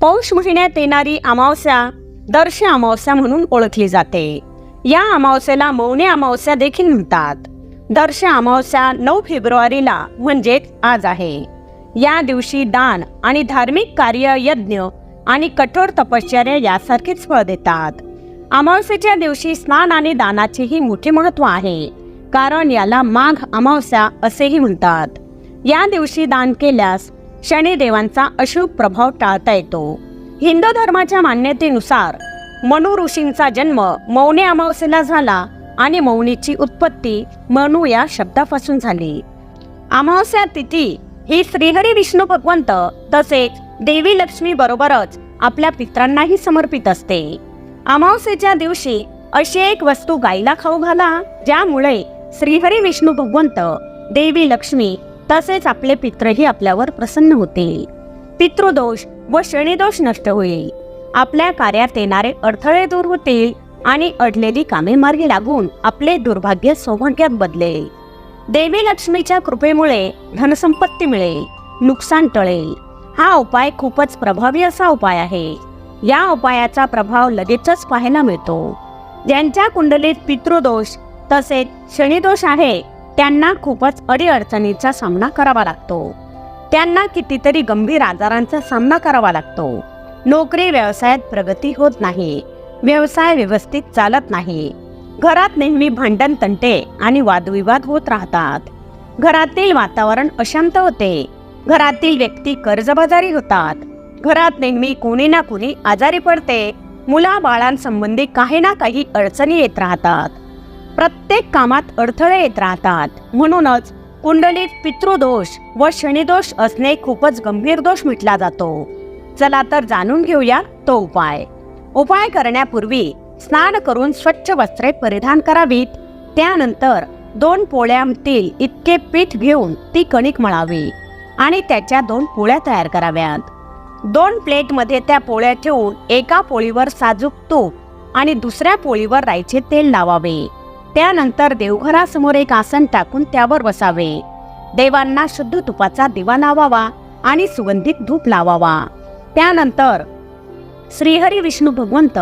पौष महिन्यात येणारी अमावस्या दर्श अमावस्या म्हणून ओळखली जाते. या अमावस्येला मौनी अमावस्या देखील म्हणतात. दर्श अमावस्या नऊ फेब्रुवारीला म्हणजेच आज आहे. या दिवशी दान आणि धार्मिक कार्य यज्ञ आणि कठोर तपश्चर्या यासारखेच फळ देतात. अमावस्येच्या दिवशी स्नान आणि दानाचेही मोठे महत्त्व आहे. कारण याला माघ अमावस्या असेही म्हणतात. या दिवशी दान केल्यास शनिदेवांचा अशुभ प्रभाव टाळता येतो. हिंदू धर्माच्या मान्यतेनुसार मनु ऋषींचा जन्म मौनी अमावस्येला झाला आणि मौनीची उत्पत्ती मनु या शब्दापासून झाली. अमावस्या तिथी ही श्रीहरी विष्णू भगवंत तसेच देवी लक्ष्मी बरोबरच आपल्या पित्रांनाही समर्पित असते. अमावस्येच्या दिवशी अशी एक वस्तू गायला खाऊ घाला ज्यामुळे श्रीहरी विष्णू भगवंत देवी लक्ष्मी तसेच आपले पित्रही आपल्यावर प्रसन्न होतील पितृदोष व शनिदोष नष्ट होईल. आपल्या कार्यात येणारे अडथळे दूर होतील आणि अडलेली कामे मार्गी लागून आपले दुर्भाग्य सौभाग्यात बदलेल. देवी लक्ष्मीच्या कृपेमुळे धनसंपत्ती मिळेल नुकसान टळेल. हा उपाय खूपच प्रभावी असा उपाय आहे. या उपायाचा प्रभाव लगेचच पाहायला मिळतो. ज्यांच्या कुंडलीत पितृदोष तसेच शनिदोष आहे त्यांना खूपच अडीअडचणीचा सामना करावा लागतो. त्यांना कितीतरी गंभीर आजारांचा सामना करावा लागतो. नोकरी व्यवसायात प्रगती होत नाही. व्यवसाय व्यवस्थित चालत नाही. घरात नेहमी भांडण तंटे आणि वादविवाद होत राहतात. घरातील वातावरण अशांत होते. घरातील व्यक्ती कर्जबाजारी होतात. घरात नेहमी कोणी ना कोणी आजारी पडते. मुला बाळांसंबंधी काही ना काही अडचणी येत राहतात. प्रत्येक कामात अडथळे येत राहतात. म्हणूनच कुंडलीत पितृदोष व शनिदोष असणे खूपच गंभीर दोष म्हटला जातो. चला तर जाणून घेऊया तो उपाय. उपाय करण्यापूर्वी स्नान करून स्वच्छ वस्त्रे परिधान करावीत. त्यानंतर दोन पोळ्यांतील इतके पीठ घेऊन ती कणिक मळावी आणि त्याच्या दोन पोळ्या तयार कराव्यात. दोन प्लेटमध्ये त्या पोळ्या ठेवून एका पोळीवर साजूक तूप आणि दुसऱ्या पोळीवर राईचे तेल लावावे. त्यानंतर देवघरासमोर एक आसन टाकून त्यावर बसावे. देवांना शुद्ध तुपाचा दिवा लावावा आणि सुगंधित धूप लावावा. त्यानंतर श्रीहरी विष्णू भगवंत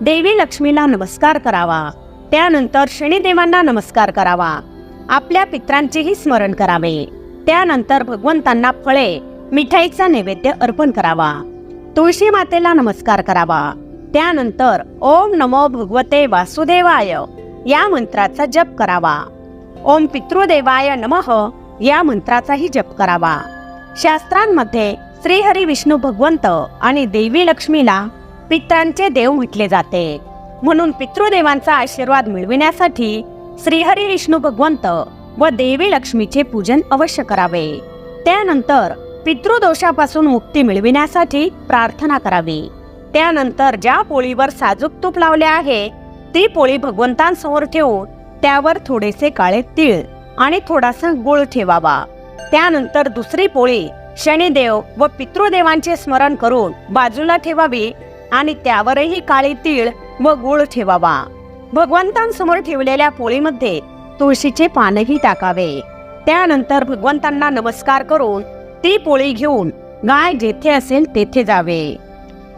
देवी लक्ष्मीला नमस्कार करावा. त्यानंतर शनिदेवांना नमस्कार करावा. आपल्या पित्रांचेही स्मरण करावे. त्यानंतर भगवंतांना फळे मिठाईचा नैवेद्य अर्पण करावा. तुळशी मातेला नमस्कार करावा. त्यानंतर ओम नमो भगवते वासुदेवाय. या मंत्राचा जप करावा. ओम पितृदेवाय नमः. या मंत्राचाही जप करावा. शास्त्रांमध्ये श्रीहरी विष्णू भगवंत आणि देवी लक्ष्मीला पित्रांचे देव म्हटले जाते. म्हणून पितृदेवांचा आशीर्वाद मिळविण्यासाठी श्रीहरी विष्णू भगवंत व देवी लक्ष्मीचे पूजन अवश्य करावे. त्यानंतर पितृदोषापासून मुक्ती मिळविण्यासाठी प्रार्थना करावी. त्यानंतर ज्या पोळीवर साजूक तूप लावले आहे ती पोळी भगवंतांसमोर ठेवून त्यावर थोडेसे काळे तीळ आणि थोडासा गुळ ठेवावा. त्यानंतर दुसरी पोळी शनिदेव व पितृदेवांचे स्मरण करून बाजूला ठेवावी आणि त्यावरही काळी तीळ व गुळ ठेवावा. भगवंतांसमोर ठेवलेल्या पोळीमध्ये तुळशीचे पानही टाकावे. त्यानंतर भगवंतांना नमस्कार करून ती पोळी घेऊन गाय जेथे असेल तेथे जावे.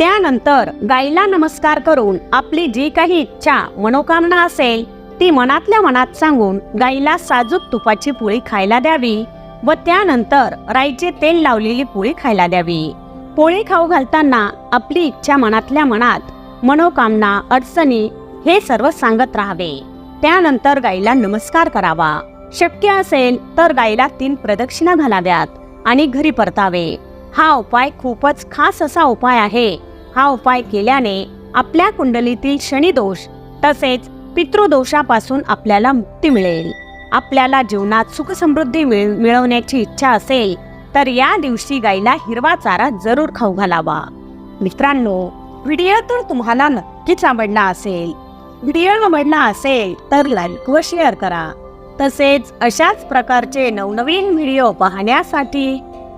त्यानंतर गायीला नमस्कार करून आपली जी काही इच्छा मनोकामना असेल ती मनातल्या मनात सांगून गायीला साजूक तुपाची पोळी खायला द्यावी व त्यानंतर राईचे तेल लावलेली पोळी खायला द्यावी. पोळी खाऊ घालताना आपली इच्छा मनातल्या मनात मनोकामना अडचणी हे सर्व सांगत राहावे. त्यानंतर गायीला नमस्कार करावा. शक्य असेल तर गायीला तीन प्रदक्षिणा घालाव्यात आणि घरी परतावे. हा उपाय खूपच खास असा उपाय आहे. हा उपाय केल्याने आपल्या कुंडलीतील शनिदोष तसेच पितृदोषापासून आपल्याला मुक्ती मिळेल. आपल्याला जीवनात सुखसमृद्धी मिळ मिळवण्याची इच्छा असेल तर या दिवशी गायीला हिरवा चारा जरूर खाऊ घालावा. मित्रांनो व्हिडिओ तर तुम्हाला नक्कीच आवडला असेल. व्हिडिओ आवडला असेल तर लाईक व शेअर करा. तसेच अशाच प्रकारचे नवनवीन व्हिडिओ पाहण्यासाठी